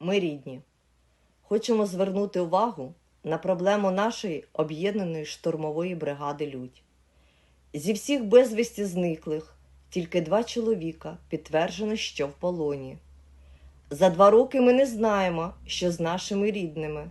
ми рідні. Хочемо звернути увагу на проблему нашої об'єднаної штурмової бригади Людь. Зі всіх безвісті зниклих тільки два чоловіка підтверджено, що в полоні. За два роки ми не знаємо, що з нашими рідними.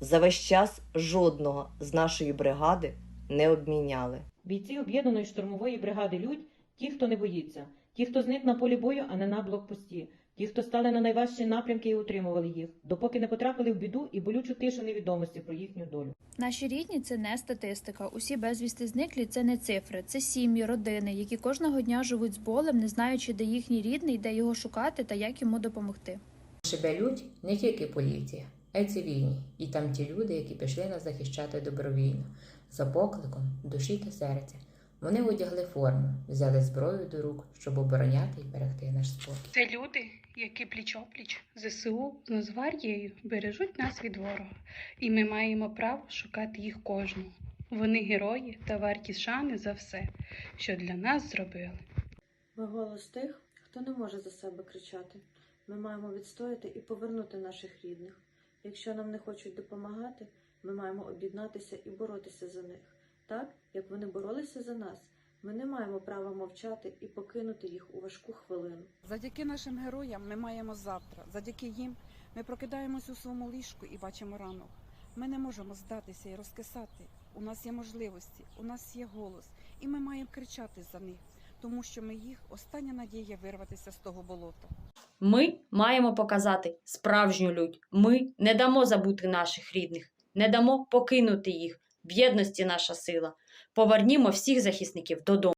За весь час жодного з нашої бригади не обміняли. Бійці об'єднаної штурмової бригади Людь ті, хто не боїться, ті, хто зник на полі бою, а не на блокпості, ті, хто стали на найважчі напрямки і утримували їх, допоки не потрапили в біду і болючу тишу невідомості про їхню долю. Наші рідні це не статистика. Усі безвісти зниклі це не цифри, це сім'ї, родини, які кожного дня живуть з болем, не знаючи, де їхній рідний, де його шукати та як йому допомогти. Шибелють не тільки поліція, а й цивільні, і там ті люди, які пішли нас захищати добровільно, за покликом душі та серця. Вони одягли форму, взяли зброю до рук, щоб обороняти і берегти наш спокій. Це люди, які пліч-опліч ЗСУ з Нацгвардією бережуть нас від ворога, і ми маємо право шукати їх кожного. Вони герої та варті шани за все, що для нас зробили. Ми голос тих, хто не може за себе кричати. Ми маємо відстояти і повернути наших рідних. Якщо нам не хочуть допомагати, ми маємо об'єднатися і боротися за них. Так, як вони боролися за нас, ми не маємо права мовчати і покинути їх у важку хвилину. Завдяки нашим героям ми маємо завтра. Завдяки їм ми прокидаємось у своєму ліжку і бачимо ранок. Ми не можемо здатися і розкисати. У нас є можливості, у нас є голос, і ми маємо кричати за них, тому що ми їх остання надія вирватися з того болота. Ми маємо показати справжню лють. Ми не дамо забути наших рідних, не дамо покинути їх. В єдності наша сила. Повернімо всіх захисників додому.